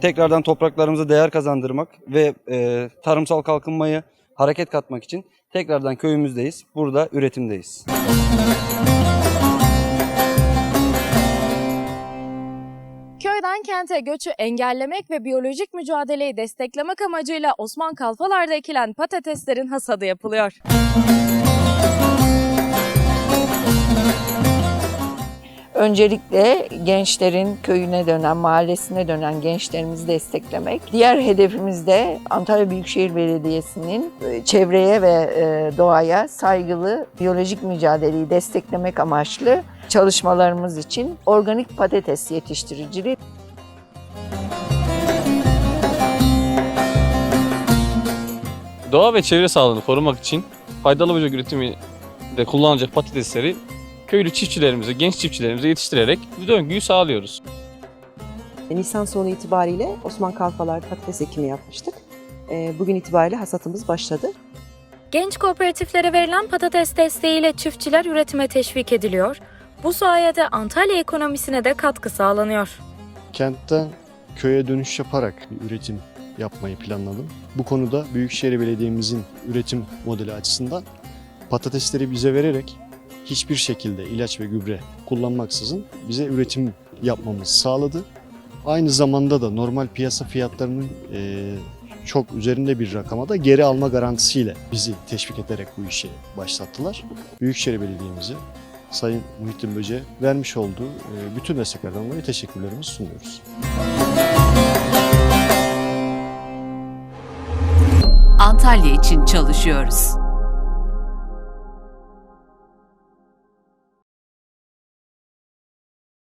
tekrardan topraklarımıza değer kazandırmak ve e, tarımsal kalkınmayı hareket katmak için tekrardan köyümüzdeyiz. Burada üretimdeyiz. Köyden kente göçü engellemek ve biyolojik mücadeleyi desteklemek amacıyla Osman Kalfalar'da ekilen patateslerin hasadı yapılıyor. Öncelikle gençlerin köyüne dönen, mahallesine dönen gençlerimizi desteklemek. Diğer hedefimiz de Antalya Büyükşehir Belediyesi'nin e, çevreye ve e, doğaya saygılı biyolojik mücadeleyi desteklemek amaçlı çalışmalarımız için organik patates yetiştiriciliği Doğa ve çevre sağlığını korumak için faydalı böcek üretimi de kullanılacak patatesleri köylü çiftçilerimize, genç çiftçilerimize yetiştirerek bu döngüyü sağlıyoruz. Nisan sonu itibariyle Osman Kalfalar patates ekimi yapmıştık. Ee, Bugün itibariyle hasatımız başladı. Genç kooperatiflere verilen patates desteğiyle çiftçiler üretime teşvik ediliyor. Bu sayede Antalya ekonomisine de katkı sağlanıyor. Kentten köye dönüş yaparak bir üretim yapmayı planladım. Bu konuda Büyükşehir Belediye'mizin üretim modeli açısından patatesleri bize vererek hiçbir şekilde ilaç ve gübre kullanmaksızın bize üretim yapmamızı sağladı. Aynı zamanda da normal piyasa fiyatlarının eee, çok üzerinde bir rakama da geri alma garantisiyle bizi teşvik ederek bu işe başlattılar. Büyükşehir Belediye'mize Sayın Muhittin Böce vermiş olduğu eee, bütün desteklerden dolayı teşekkürlerimizi sunuyoruz. Antalya için çalışıyoruz.